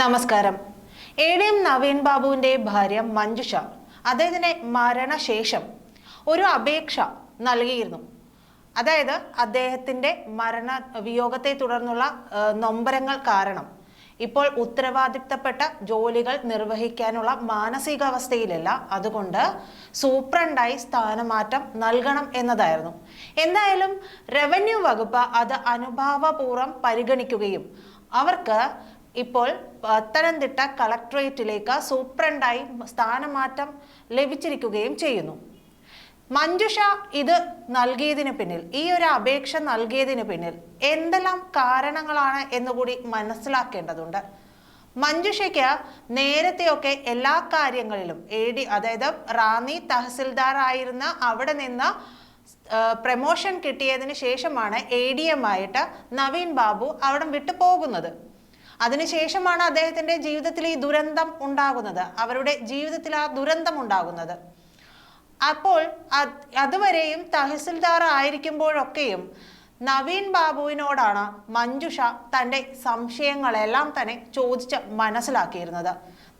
നമസ്കാരം. A D M Naveen ബാബുവിന്റെ ഭാര്യ മഞ്ജുഷ അദ്ദേഹത്തിന്റെ മരണശേഷം ഒരു അപേക്ഷ നൽകിയിരുന്നു. അതായത് അദ്ദേഹത്തിന്റെ മരണ വിയോഗത്തെ തുടർന്നുള്ള നൊമ്പരങ്ങൾ കാരണം. ഇപ്പോൾ ഉത്തരവാദിത്തപ്പെട്ട ജോലികൾ നിർവഹിക്കാനുള്ള മാനസികാവസ്ഥയിലല്ല. അതുകൊണ്ട് സൂപ്രണ്ടായി സ്ഥാനമാറ്റം നൽകണം എന്നതായിരുന്നു. എന്തായാലും റവന്യൂ വകുപ്പ് അത് അനുഭാവപൂർവം പരിഗണിക്കുകയും അവർക്ക് ഇപ്പോൾ പത്തനംതിട്ട കളക്ടറേറ്റിലേക്ക് സൂപ്രണ്ടായി സ്ഥാനമാറ്റം ലഭിച്ചിരിക്കുകയും ചെയ്യുന്നു. മഞ്ജുഷ ഇത് നൽകിയതിന് പിന്നിൽ ഈ ഒരു അപേക്ഷ നൽകിയതിന് പിന്നിൽ എന്തെല്ലാം കാരണങ്ങളാണ് എന്നുകൂടി മനസ്സിലാക്കേണ്ടതുണ്ട്. മഞ്ജുഷയ്ക്ക് നേരത്തെയൊക്കെ എല്ലാ കാര്യങ്ങളിലും എ ഡി അതായത് റാന്നി തഹസിൽദാറായിരുന്ന അവിടെ നിന്ന് പ്രമോഷൻ കിട്ടിയതിന് ശേഷമാണ് എ ഡി എം ആയിട്ട് നവീൻ ബാബു അവിടം വിട്ടു പോകുന്നത് അതിനുശേഷമാണ് അദ്ദേഹത്തിന്റെ ജീവിതത്തിൽ ഈ ദുരന്തം ഉണ്ടാകുന്നത്. അവരുടെ ജീവിതത്തിൽ ആ ദുരന്തം ഉണ്ടാകുന്നത്. അപ്പോൾ അതുവരെയും തഹസിൽദാർ ആയിരിക്കുമ്പോഴൊക്കെയും നവീൻ ബാബുവിനോടാണ് മഞ്ജുഷ തന്റെ സംശയങ്ങളെല്ലാം തന്നെ ചോദിച്ച് മനസ്സിലാക്കിയിരുന്നത്.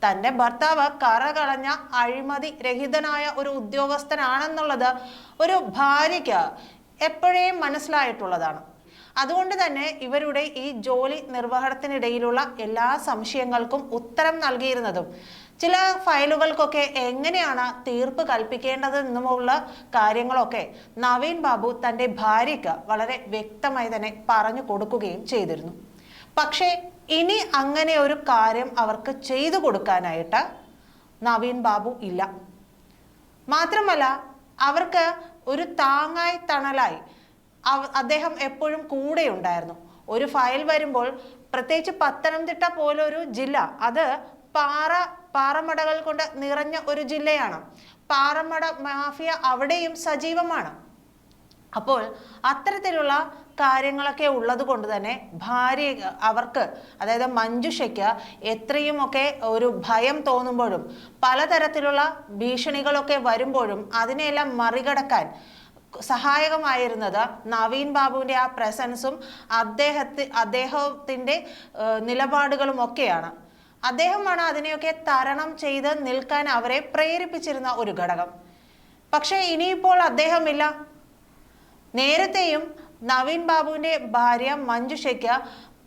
തന്റെ ഭർത്താവ് കറകളഞ്ഞ അഴിമതി രഹിതനായ ഒരു ഉദ്യോഗസ്ഥനാണെന്നുള്ളത് ഒരു ഭാര്യയ്ക്ക് എപ്പോഴേ മനസ്സിലായിട്ടുള്ളതാണ്. അതുകൊണ്ട് തന്നെ ഇവരുടെ ഈ ജോലി നിർവഹണത്തിനിടയിലുള്ള എല്ലാ സംശയങ്ങൾക്കും ഉത്തരം നൽകിയിരുന്നതും. ചില ഫയലുകൾക്കൊക്കെ എങ്ങനെയാണ് തീർപ്പ് കൽപ്പിക്കേണ്ടതെന്നുമുള്ള കാര്യങ്ങളൊക്കെ നവീൻ ബാബു തന്റെ ഭാര്യയ്ക്ക് വളരെ വ്യക്തമായി തന്നെ പറഞ്ഞു കൊടുക്കുകയും ചെയ്തിരുന്നു. പക്ഷേ ഇനി അങ്ങനെ ഒരു കാര്യം അവർക്ക് ചെയ്തു കൊടുക്കാനായിട്ട് നവീൻ ബാബു ഇല്ല. മാത്രമല്ല അവർക്ക് ഒരു താങ്ങായി തണലായി അദ്ദേഹം എപ്പോഴും കൂടെ ഉണ്ടായിരുന്നു ഒരു ഫയൽ വരുമ്പോൾ പ്രത്യേകിച്ച് പത്തനംതിട്ട പോലൊരു ജില്ല അത് പാറ പാറമടകൾ കൊണ്ട് നിറഞ്ഞ ഒരു ജില്ലയാണ്. പാറമട മാഫിയ അവിടെയും സജീവമാണ്. അപ്പോൾ അത്തരത്തിലുള്ള കാര്യങ്ങളൊക്കെ ഉള്ളത് കൊണ്ട് തന്നെ ഭാര്യ അവർക്ക് അതായത് മഞ്ജുഷയ്ക്ക് എത്രയുമൊക്കെ ഒരു ഭയം തോന്നുമ്പോഴും പലതരത്തിലുള്ള ഭീഷണികളൊക്കെ വരുമ്പോഴും അതിനെയെല്ലാം മറികടക്കാൻ സഹായകമായിരുന്നത് നവീൻ ബാബുവിന്റെ ആ പ്രസൻസും അദ്ദേഹത്തി അദ്ദേഹത്തിന്റെ നിലപാടുകളും ഒക്കെയാണ്. അദ്ദേഹമാണ് അതിനെയൊക്കെ തരണം ചെയ്ത് നിൽക്കാൻ അവരെ പ്രേരിപ്പിച്ചിരുന്ന ഒരു ഘടകം. പക്ഷേ ഇനിയിപ്പോൾ അദ്ദേഹമില്ല. നേരത്തെയും നവീൻ ബാബുവിന്റെ ഭാര്യ മഞ്ജുഷയ്ക്ക്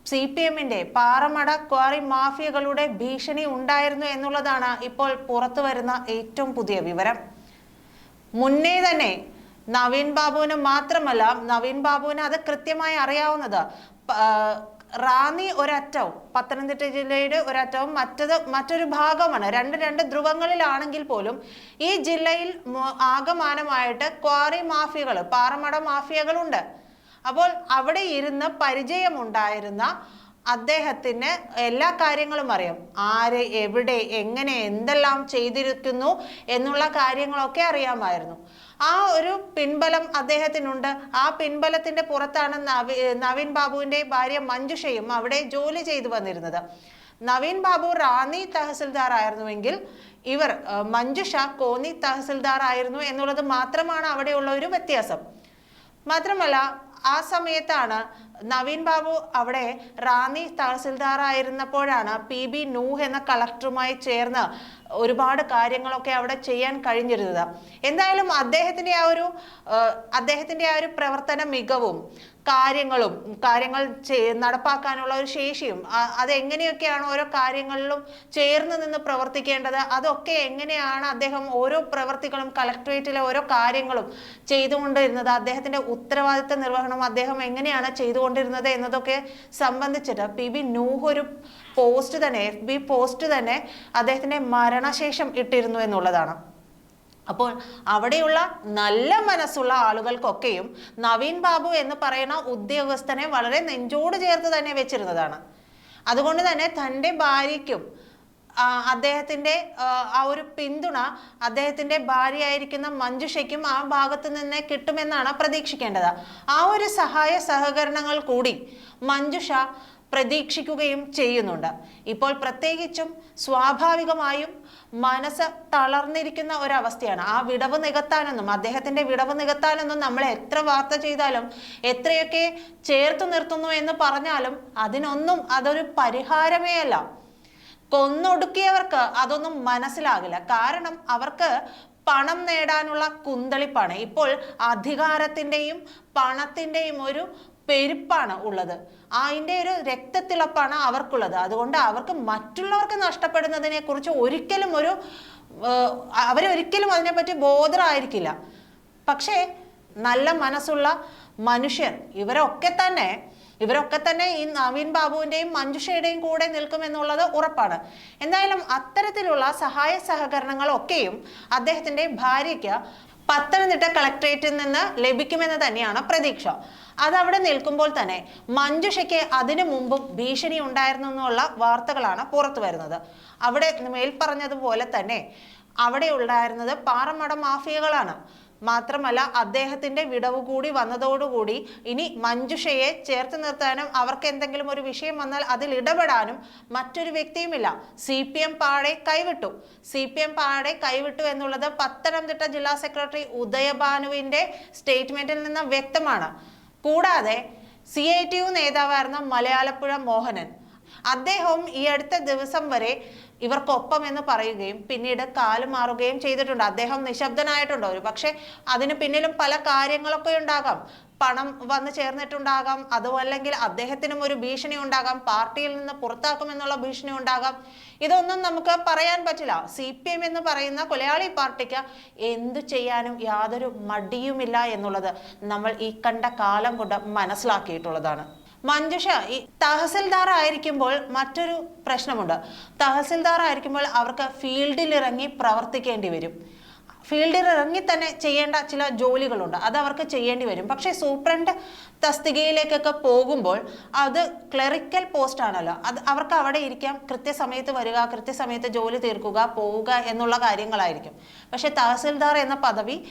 സി പി എമ്മിന്റെ പാറമട ക്വാറി മാഫിയകളുടെ ഭീഷണി ഉണ്ടായിരുന്നു എന്നുള്ളതാണ് ഇപ്പോൾ പുറത്തു വരുന്ന ഏറ്റവും പുതിയ വിവരം. മുന്നേ തന്നെ നവീൻ ബാബുവിന് മാത്രമല്ല നവീൻ ബാബുവിന് അത് കൃത്യമായി അറിയാവുന്നത്. റാന്നി ഒരറ്റവും പത്തനംതിട്ട ജില്ലയുടെ ഒരറ്റവും മറ്റത് മറ്റൊരു ഭാഗമാണ്. രണ്ട് രണ്ട് ധ്രുവങ്ങളിലാണെങ്കിൽ പോലും ഈ ജില്ലയിൽ ആകമാനമായിട്ട് ക്വാറി മാഫിയകൾ പാറമട മാഫിയകളുണ്ട്. അപ്പോൾ അവിടെ ഇരുന്ന് പരിചയമുണ്ടായിരുന്ന അദ്ദേഹത്തിന് എല്ലാ കാര്യങ്ങളും അറിയാം. ആര് എവിടെ എങ്ങനെ എന്തെല്ലാം ചെയ്തിരിക്കുന്നു എന്നുള്ള കാര്യങ്ങളൊക്കെ അറിയാമായിരുന്നു. ആ ഒരു പിൻബലം അദ്ദേഹത്തിനുണ്ട്. ആ പിൻബലത്തിന്റെ പുറത്താണ് നവി നവീൻ ബാബുവിന്റെ ഭാര്യ മഞ്ജുഷയും അവിടെ ജോലി ചെയ്തു വന്നിരുന്നത്. നവീൻ ബാബു റാന്നി തഹസിൽദാർ ആയിരുന്നുവെങ്കിൽ ഇവർ മഞ്ജുഷ കോന്നി തഹസിൽദാർ ആയിരുന്നു എന്നുള്ളത് മാത്രമാണ് അവിടെയുള്ള ഒരു വ്യത്യാസം. മാത്രമല്ല ആ സമയത്താണ് നവീൻ ബാബു അവിടെ റാന്നി തഹസിൽദാർ ആയിരുന്നപ്പോഴാണ് പി ബി നൂഹ് എന്ന കളക്ടറുമായി ചേർന്ന് ഒരുപാട് കാര്യങ്ങളൊക്കെ അവിടെ ചെയ്യാൻ കഴിഞ്ഞിരുന്നത്. എന്തായാലും അദ്ദേഹത്തിന്റെ ആ ഒരു അദ്ദേഹത്തിന്റെ ആ ഒരു പ്രവർത്തന മികവും കാര്യങ്ങളും കാര്യങ്ങൾ നടപ്പാക്കാനുള്ള ഒരു ശേഷിയും അതെങ്ങനെയൊക്കെയാണ് ഓരോ കാര്യങ്ങളിലും ചേർന്ന് നിന്ന് പ്രവർത്തിക്കേണ്ടത്? അതൊക്കെ എങ്ങനെയാണ് അദ്ദേഹം ഓരോ പ്രവർത്തികളും കളക്ടറേറ്റിലെ ഓരോ കാര്യങ്ങളും ചെയ്തുകൊണ്ടിരുന്നത്? അദ്ദേഹത്തിന്റെ ഉത്തരവാദിത്ത നിർവഹണം അദ്ദേഹം എങ്ങനെയാണ് ചെയ്തുകൊണ്ടിരുന്നത് എന്നതൊക്കെ സംബന്ധിച്ചിട്ട് പി ബി നൂഹ് ഒരു പോസ്റ്റ് തന്നെ എഫ് ബി പോസ്റ്റ് തന്നെ അദ്ദേഹത്തിന്റെ മരണശേഷം ഇട്ടിരുന്നു എന്നുള്ളതാണ്. അപ്പോൾ അവിടെയുള്ള നല്ല മനസ്സുള്ള ആളുകൾക്കൊക്കെയും നവീൻ ബാബു എന്ന് പറയുന്ന ഉദ്യോഗസ്ഥനെ വളരെ നെഞ്ചോട് ചേർത്ത് തന്നെ വെച്ചിരുന്നതാണ്. അതുകൊണ്ട് തന്നെ തന്റെ ഭാര്യയ്ക്കും അദ്ദേഹത്തിന്റെ ആ, ഒരു പിന്തുണ അദ്ദേഹത്തിന്റെ ഭാര്യയായിരിക്കുന്ന മഞ്ജുഷയ്ക്കും ആ ഭാഗത്ത് നിന്ന് കിട്ടുമെന്നാണ് പ്രതീക്ഷിക്കേണ്ടത്. ആ ഒരു സഹായ സഹകരണങ്ങൾ കൂടി മഞ്ജുഷ പ്രതീക്ഷിക്കുകയും ചെയ്യുന്നുണ്ട്. ഇപ്പോൾ പ്രത്യേകിച്ചും സ്വാഭാവികമായും മനസ്സ് തളർന്നിരിക്കുന്ന ഒരവസ്ഥയാണ്. ആ വിടവ് നികത്താനൊന്നും അദ്ദേഹത്തിന്റെ വിടവ് നികത്താനൊന്നും നമ്മൾ എത്ര വാർത്ത ചെയ്താലും എത്രയൊക്കെ ചേർത്ത് നിർത്തുന്നു എന്ന് പറഞ്ഞാലും അതിനൊന്നും അതൊരു പരിഹാരമേ അല്ല. കൊന്നൊടുക്കിയവർക്ക് അതൊന്നും മനസ്സിലാകില്ല. കാരണം അവർക്ക് പണം നേടാനുള്ള കുന്തളിപ്പാണ്. ഇപ്പോൾ അധികാരത്തിന്റെയും പണത്തിന്റെയും ഒരു പെരുപ്പാണ് ഉള്ളത്. അതിന്റെ ഒരു രക്തത്തിളപ്പാണ് അവർക്കുള്ളത്. അതുകൊണ്ട് അവർക്ക് മറ്റുള്ളവർക്ക് നഷ്ടപ്പെടുന്നതിനെ കുറിച്ച് ഒരിക്കലും ഒരു അവരൊരിക്കലും അതിനെപ്പറ്റി ബോധറായിരിക്കില്ല പക്ഷേ നല്ല മനസ്സുള്ള മനുഷ്യർ ഇവരൊക്കെ തന്നെ ഇവരൊക്കെ തന്നെ ഈ നവീൻ ബാബുവിന്റെയും മഞ്ജുഷയുടെയും കൂടെ നിൽക്കുമെന്നുള്ളത് ഉറപ്പാണ്. എന്തായാലും അത്തരത്തിലുള്ള സഹായ സഹകരണങ്ങളൊക്കെയും അദ്ദേഹത്തിന്റെ ഭാര്യയ്ക്ക് പത്തനംതിട്ട കളക്ടറേറ്റിൽ നിന്ന് ലഭിക്കുമെന്ന് തന്നെയാണ് പ്രതീക്ഷ. അതവിടെ നിൽക്കുമ്പോൾ തന്നെ മഞ്ജുഷയ്ക്ക് അതിനു മുമ്പും ഭീഷണി ഉണ്ടായിരുന്നു എന്നുള്ള വാർത്തകളാണ് പുറത്തു വരുന്നത്. അവിടെ മേൽ പറഞ്ഞതുപോലെ തന്നെ അവിടെ ഉണ്ടായിരുന്നത് പാറമട മാഫിയകളാണ്. മാത്രമല്ല അദ്ദേഹത്തിന്റെ വിടവ് കൂടി വന്നതോടുകൂടി ഇനി മഞ്ജുഷയെ ചേർത്ത് നിർത്താനും അവർക്ക് എന്തെങ്കിലും ഒരു വിഷയം വന്നാൽ അതിൽ ഇടപെടാനും മറ്റൊരു വ്യക്തിയുമില്ല. സി പി എം പാടെ കൈവിട്ടു. സി പി എം പാടെ കൈവിട്ടു എന്നുള്ളത് പത്തനംതിട്ട ജില്ലാ സെക്രട്ടറി ഉദയഭാനുവിന്റെ സ്റ്റേറ്റ്മെന്റിൽ നിന്ന് വ്യക്തമാണ്. കൂടാതെ സി ഐ ടി യു നേതാവായിരുന്ന മലയാളപ്പുഴ മോഹനൻ അദ്ദേഹവും ഈ അടുത്ത ദിവസം വരെ ഇവർക്കൊപ്പം എന്ന് പറയുകയും പിന്നീട് കാലുമാറുകയും ചെയ്തിട്ടുണ്ട്. അദ്ദേഹം നിശബ്ദനായിട്ടുണ്ട്? ഒരു പക്ഷേ അതിന് പിന്നിലും പല കാര്യങ്ങളൊക്കെ ഉണ്ടാകാം. പണം വന്നു ചേർന്നിട്ടുണ്ടാകാം. അതുമല്ലെങ്കിൽ അദ്ദേഹത്തിനും ഒരു ഭീഷണി ഉണ്ടാകാം. പാർട്ടിയിൽ നിന്ന് പുറത്താക്കുമെന്നുള്ള ഭീഷണി ഉണ്ടാകാം. ഇതൊന്നും നമുക്ക് പറയാൻ പറ്റില്ല. സി പി എം എന്ന് പറയുന്ന കൊലയാളി പാർട്ടിക്ക് എന്തു ചെയ്യാനും യാതൊരു മടിയുമില്ല എന്നുള്ളത് നമ്മൾ ഈ കണ്ട കാലം കൊണ്ട് മനസ്സിലാക്കിയിട്ടുള്ളതാണ്. മഞ്ജുഷ ഈ തഹസിൽദാർ ആയിരിക്കുമ്പോൾ മറ്റൊരു പ്രശ്നമുണ്ട്. തഹസിൽദാർ ആയിരിക്കുമ്പോൾ അവർക്ക് ഫീൽഡിൽ ഇറങ്ങി പ്രവർത്തിക്കേണ്ടി വരും. ഫീൽഡിൽ ഇറങ്ങി തന്നെ ചെയ്യേണ്ട ചില ജോലികളുണ്ട്. അത് അവർക്ക് ചെയ്യേണ്ടി വരും. പക്ഷേ സൂപ്രണ്ട് തസ്തികയിലേക്കൊക്കെ പോകുമ്പോൾ അത് ക്ലറിക്കൽ പോസ്റ്റ് ആണല്ലോ അത് അവർക്ക് അവിടെ ഇരിക്കാം. കൃത്യസമയത്ത് വരിക കൃത്യസമയത്ത് ജോലി തീർക്കുക പോവുക എന്നുള്ള കാര്യങ്ങളായിരിക്കും. പക്ഷേ തഹസിൽദാർ എന്ന പദവി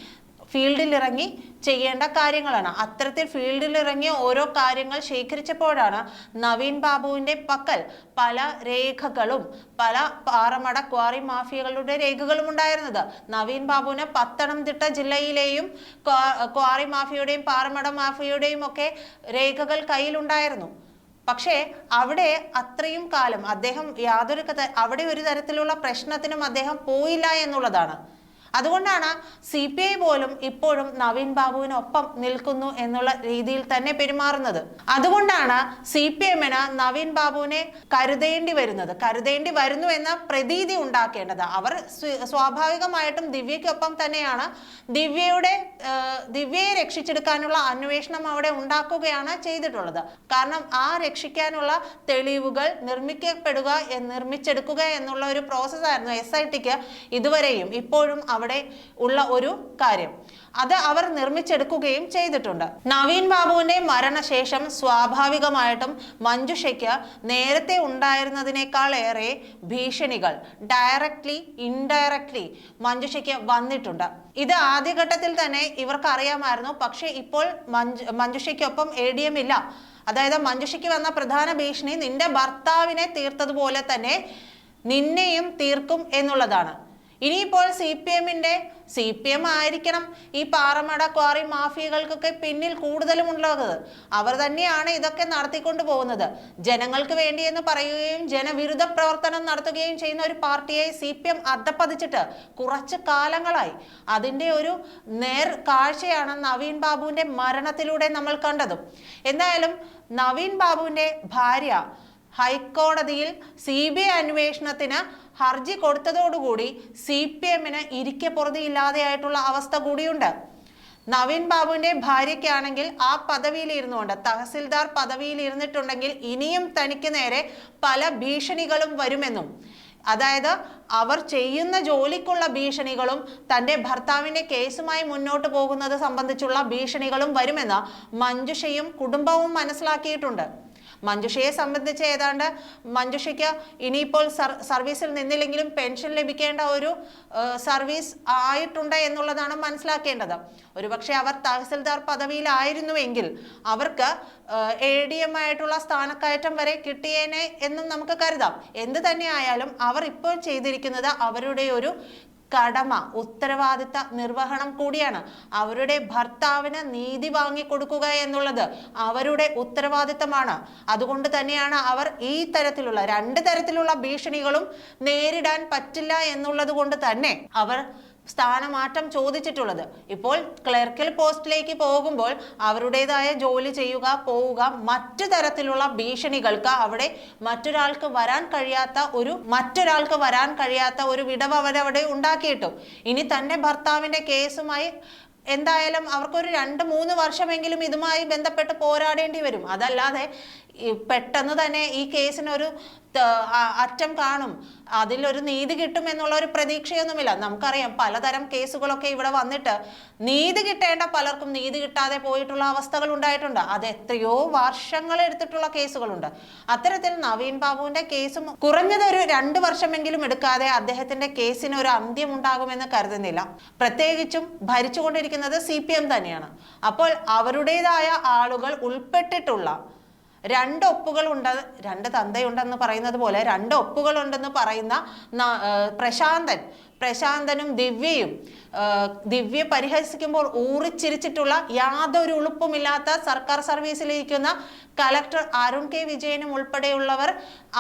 ഫീൽഡിൽ ഇറങ്ങി ചെയ്യേണ്ട കാര്യങ്ങളാണ്. അത്തരത്തിൽ ഫീൽഡിൽ ഇറങ്ങിയ ഓരോ കാര്യങ്ങൾ ശേഖരിച്ചപ്പോഴാണ് നവീൻ ബാബുവിന്റെ പക്കൽ പല രേഖകളും പല പാറമട ക്വാറി മാഫിയകളുടെ രേഖകളും ഉണ്ടായിരുന്നത്. നവീൻ ബാബുവിന് പത്തനംതിട്ട ജില്ലയിലെയും ക്വാറി മാഫിയയുടെയും പാറമട മാഫിയയുടെയും ഒക്കെ രേഖകൾ കയ്യിലുണ്ടായിരുന്നു. പക്ഷേ അവിടെ അത്രയും കാലം അദ്ദേഹം യാതൊരു അവിടെ ഒരു തരത്തിലുള്ള പ്രശ്നത്തിനും അദ്ദേഹം പോയില്ല എന്നുള്ളതാണ്. അതുകൊണ്ടാണ് സി പി ഐ പോലും ഇപ്പോഴും നവീൻ ബാബുവിനൊപ്പം നിൽക്കുന്നു എന്നുള്ള രീതിയിൽ തന്നെ പെരുമാറുന്നത്. അതുകൊണ്ടാണ് സി പി എമ്മിന് നവീൻ ബാബുവിനെ കരുതേണ്ടി വരുന്നത്. കരുതേണ്ടി വരുന്നു എന്ന പ്രതീതി ഉണ്ടാക്കേണ്ടത്. അവർ സ്വാഭാവികമായിട്ടും ദിവ്യയ്ക്കൊപ്പം തന്നെയാണ് ദിവ്യയുടെ ദിവ്യയെ രക്ഷിച്ചെടുക്കാനുള്ള അന്വേഷണം അവിടെ ഉണ്ടാക്കുകയാണ് ചെയ്തിട്ടുള്ളത്. കാരണം ആ രക്ഷിക്കാനുള്ള തെളിവുകൾ നിർമ്മിക്കപ്പെടുക നിർമ്മിച്ചെടുക്കുക എന്നുള്ള ഒരു പ്രോസസ്സായിരുന്നു എസ് ഐ ടിക്ക് ഇതുവരെയും. ഇപ്പോഴും അവിടെ ഉള്ള ഒരു കാര്യം. അത് അവർ നിർമ്മിച്ചെടുക്കുകയും ചെയ്തിട്ടുണ്ട്. നവീൻ ബാബുവിന്റെ മരണശേഷം സ്വാഭാവികമായിട്ടും മഞ്ജുഷയ്ക്ക് നേരത്തെ ഉണ്ടായിരുന്നതിനേക്കാൾ ഏറെ ഭീഷണികൾ ഡയറക്ട്ലി ഇൻഡയറക്ട്ലി മഞ്ജുഷയ്ക്ക് വന്നിട്ടുണ്ട്. ഇത് ആദ്യഘട്ടത്തിൽ തന്നെ ഇവർക്ക് അറിയാമായിരുന്നു പക്ഷേ ഇപ്പോൾ മഞ്ജു മഞ്ജുഷയ്ക്കൊപ്പം എ ഡി എം ഇല്ല. അതായത് മഞ്ജുഷയ്ക്ക് വന്ന പ്രധാന ഭീഷണി നിന്റെ ഭർത്താവിനെ തീർത്തതുപോലെ തന്നെ നിന്നെയും തീർക്കും എന്നുള്ളതാണ്. ഇനിയിപ്പോൾ സി പി എമ്മിന്റെ സി പി എം ആയിരിക്കണം ഈ പാറമട ക്വാറി മാഫിയകൾക്കൊക്കെ പിന്നിൽ കൂടുതലും ഉണ്ടാകുന്നത് അവർ തന്നെയാണ് ഇതൊക്കെ നടത്തിക്കൊണ്ടു പോകുന്നത്. ജനങ്ങൾക്ക് വേണ്ടി എന്ന് പറയുകയും ജനവിരുദ്ധ പ്രവർത്തനം നടത്തുകയും ചെയ്യുന്ന ഒരു പാർട്ടിയെ സി പി എം അധപ്പതിച്ചിട്ട് കുറച്ച് കാലങ്ങളായി. അതിന്റെ ഒരു നേർ കാഴ്ചയാണ് നവീൻ ബാബുവിന്റെ മരണത്തിലൂടെ നമ്മൾ കണ്ടതും. എന്തായാലും നവീൻ ബാബുവിന്റെ ഭാര്യ ഹൈക്കോടതിയിൽ സി ബി ഐ അന്വേഷണത്തിന് ഹർജി കൊടുത്തതോടുകൂടി സി പി എമ്മിന് ഇരിക്കെ പുറതിയില്ലാതെയായിട്ടുള്ള അവസ്ഥ കൂടിയുണ്ട്. നവീൻ ബാബുവിന്റെ ഭാര്യയ്ക്കാണെങ്കിൽ ആ പദവിയിൽ ഇരുന്നുകൊണ്ട് തഹസിൽദാർ പദവിയിൽ ഇരുന്നിട്ടുണ്ടെങ്കിൽ ഇനിയും തനിക്ക് നേരെ പല ഭീഷണികളും വരുമെന്നും അതായത് അവർ ചെയ്യുന്ന ജോലിക്കുള്ള ഭീഷണികളും തന്റെ ഭർത്താവിന്റെ കേസുമായി മുന്നോട്ട് പോകുന്നത് സംബന്ധിച്ചുള്ള ഭീഷണികളും വരുമെന്ന് മഞ്ജുഷയും കുടുംബവും മനസ്സിലാക്കിയിട്ടുണ്ട്. മഞ്ജുഷയെ സംബന്ധിച്ച് ഏതാണ്ട് മഞ്ജുഷയ്ക്ക് ഇനിയിപ്പോൾ സർ സർവീസിൽ നിന്നില്ലെങ്കിലും പെൻഷൻ ലഭിക്കേണ്ട ഒരു സർവീസ് ആയിട്ടുണ്ട് എന്നുള്ളതാണ് മനസ്സിലാക്കേണ്ടത്. ഒരുപക്ഷെ അവർ തഹസിൽദാർ പദവിയിലായിരുന്നുവെങ്കിൽ അവർക്ക് എ ഡി എം ആയിട്ടുള്ള സ്ഥാനക്കയറ്റം വരെ കിട്ടിയേനെ എന്നും നമുക്ക് കരുതാം. എന്ത് തന്നെ ആയാലും അവർ ഇപ്പോൾ ചെയ്തിരിക്കുന്നത് അവരുടെ ഒരു കടമ ഉത്തരവാദിത്ത നിർവഹണം കൂടിയാണ് അവരുടെ ഭർത്താവിന് നീതി വാങ്ങിക്കൊടുക്കുക എന്നുള്ളത് അവരുടെ ഉത്തരവാദിത്തമാണ്. അതുകൊണ്ട് തന്നെയാണ് അവർ ഈ തരത്തിലുള്ള രണ്ട് തരത്തിലുള്ള ഭീഷണികളും നേരിടാൻ പറ്റില്ല എന്നുള്ളത് കൊണ്ട് തന്നെ അവർ സ്ഥാനമാറ്റം ചോദിച്ചിട്ടുള്ളത്. ഇപ്പോൾ ക്ലർക്കൽ പോസ്റ്റിലേക്ക് പോകുമ്പോൾ അവരുടേതായ ജോലി ചെയ്യുക പോവുക മറ്റു തരത്തിലുള്ള ഭീഷണികൾക്ക് അവിടെ മറ്റൊരാൾക്ക് വരാൻ കഴിയാത്ത ഒരു മറ്റൊരാൾക്ക് വരാൻ കഴിയാത്ത ഒരു വിടവ് അവരവിടെ ഉണ്ടാക്കിയിട്ടു. ഇനി തന്റെ ഭർത്താവിന്റെ കേസുമായി എന്തായാലും അവർക്കൊരു രണ്ട് മൂന്ന് വർഷമെങ്കിലും ഇതുമായി ബന്ധപ്പെട്ട് പോരാടേണ്ടി വരും. അതല്ലാതെ പെട്ടെന്ന് തന്നെ ഈ കേസിനൊരു അറ്റം കാണും. അതിലൊരു നീതി കിട്ടും എന്നുള്ള ഒരു പ്രതീക്ഷയൊന്നുമില്ല. നമുക്കറിയാം പലതരം കേസുകളൊക്കെ ഇവിടെ വന്നിട്ട് നീതി കിട്ടേണ്ട പലർക്കും നീതി കിട്ടാതെ പോയിട്ടുള്ള അവസ്ഥകൾ ഉണ്ടായിട്ടുണ്ട്. അത് എത്രയോ വർഷങ്ങൾ എടുത്തിട്ടുള്ള കേസുകളുണ്ട്. അത്തരത്തിൽ നവീൻ ബാബുവിന്റെ കേസും കുറഞ്ഞത് ഒരു രണ്ട് വർഷമെങ്കിലും എടുക്കാതെ അദ്ദേഹത്തിന്റെ കേസിന് ഒരു അന്ത്യം ഉണ്ടാകുമെന്ന് കരുതുന്നില്ല. പ്രത്യേകിച്ചും ഭരിച്ചുകൊണ്ടിരിക്കുന്നത് സി തന്നെയാണ്. അപ്പോൾ അവരുടേതായ ആളുകൾ ഉൾപ്പെട്ടിട്ടുള്ള രണ്ട് ഒപ്പുകൾ ഉണ്ട് രണ്ട് തന്തയുണ്ടെന്ന് പറയുന്നത് പോലെ രണ്ട് ഒപ്പുകൾ ഉണ്ടെന്ന് പറയുന്ന പ്രശാന്തൻ. പ്രശാന്തനും ദിവ്യയും. ദിവ്യ പരിഹസിക്കുമ്പോൾ ഊറിച്ചിരിച്ചിട്ടുള്ള യാതൊരു ഉളുപ്പുമില്ലാത്ത സർക്കാർ സർവീസിലിരിക്കുന്ന കലക്ടർ അരുൺ കെ വിജയനും ഉൾപ്പെടെയുള്ളവർ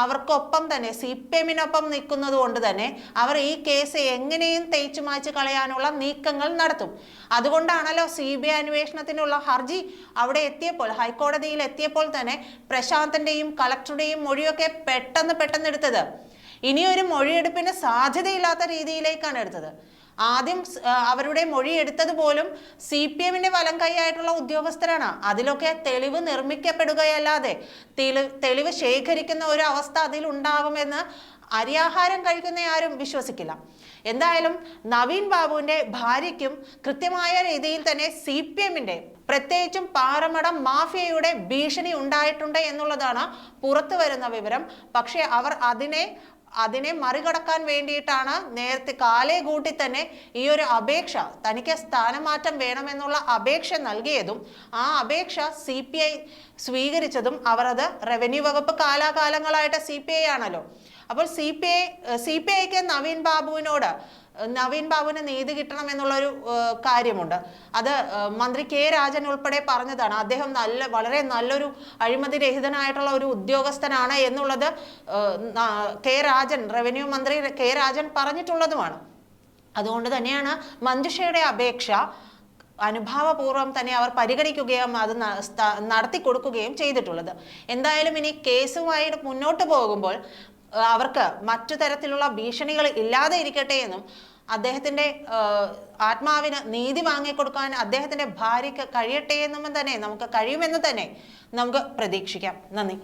അവർക്കൊപ്പം തന്നെ സി പി എമ്മിനൊപ്പം നിൽക്കുന്നത് കൊണ്ട് തന്നെ അവർ ഈ കേസ് എങ്ങനെയും തേച്ചു മാച്ച് കളയാനുള്ള നീക്കങ്ങൾ നടത്തും. അതുകൊണ്ടാണല്ലോ സി ബി ഐ അന്വേഷണത്തിനുള്ള ഹർജി അവിടെ എത്തിയപ്പോൾ ഹൈക്കോടതിയിൽ എത്തിയപ്പോൾ തന്നെ പ്രശാന്തിന്റെയും കളക്ടറുടെയും മൊഴിയൊക്കെ പെട്ടെന്ന് പെട്ടെന്ന് എടുത്തത്. ഇനിയൊരു മൊഴിയെടുപ്പിന് സാധ്യതയില്ലാത്ത രീതിയിലേക്കാണ് എടുത്തത്. ആദ്യം അവരുടെ മൊഴി എടുത്തത് പോലും സി പി എമ്മിന്റെ വലം കൈയായിട്ടുള്ള ഉദ്യോഗസ്ഥരാണ്. അതിലൊക്കെ തെളിവ് നിർമ്മിക്കപ്പെടുകയല്ലാതെ തെളിവ് ശേഖരിക്കുന്ന ഒരു അവസ്ഥ അതിൽ ഉണ്ടാകുമെന്ന് അരിയാഹാരം കഴിക്കുന്ന ആരും വിശ്വസിക്കില്ല. എന്തായാലും നവീൻ ബാബുവിന്റെ ഭാര്യയ്ക്കും കൃത്യമായ രീതിയിൽ തന്നെ സി പി എമ്മിന്റെ പ്രത്യേകിച്ചും പാറമടം മാഫിയയുടെ ഭീഷണി ഉണ്ടായിട്ടുണ്ട് എന്നുള്ളതാണ് പുറത്തു വരുന്ന വിവരം. പക്ഷേ അവർ അതിനെ അതിനെ മറികടക്കാൻ വേണ്ടിയിട്ടാണ് നേരത്തെ കാലേ കൂട്ടി തന്നെ ഈ ഒരു അപേക്ഷ തനിക്ക് സ്ഥാനമാറ്റം വേണമെന്നുള്ള അപേക്ഷ നൽകിയതും ആ അപേക്ഷ സി പി ഐ സ്വീകരിച്ചതും അവർ അത് റവന്യൂ വകുപ്പ് കാലാകാലങ്ങളായിട്ട് സി പി ഐ ആണല്ലോ. അപ്പോൾ C P I C P ഐക്ക് നവീൻ ബാബുവിനോട് നവീൻ ബാബുവിന് നീതി കിട്ടണം എന്നുള്ളൊരു കാര്യമുണ്ട്. അത് മന്ത്രി കെ രാജൻ ഉൾപ്പെടെ പറഞ്ഞതാണ്. അദ്ദേഹം നല്ല വളരെ നല്ലൊരു അഴിമതി രഹിതനായിട്ടുള്ള ഒരു ഉദ്യോഗസ്ഥനാണ് എന്നുള്ളത് കെ രാജൻ റവന്യൂ മന്ത്രി കെ രാജൻ പറഞ്ഞിട്ടുള്ളതുമാണ്. അതുകൊണ്ട് തന്നെയാണ് മഞ്ജുഷയുടെ അപേക്ഷ അനുഭാവപൂർവം തന്നെ അവർ പരിഗണിക്കുകയും അത് നടത്തി കൊടുക്കുകയും ചെയ്തിട്ടുള്ളത്. എന്തായാലും ഇനി കേസുമായിട്ട് മുന്നോട്ട് പോകുമ്പോൾ അവർക്ക് മറ്റു തരത്തിലുള്ള ഭീഷണികൾ ഇല്ലാതെ ഇരിക്കട്ടെ എന്നും അദ്ദേഹത്തിന്റെ ആ, ആത്മാവിന് നീതി വാങ്ങിക്കൊടുക്കാൻ അദ്ദേഹത്തിന്റെ ഭാര്യയ്ക്ക് കഴിയട്ടെ എന്നും തന്നെ നമുക്ക് കഴിയുമെന്ന് തന്നെ നമുക്ക് പ്രതീക്ഷിക്കാം. നന്ദി.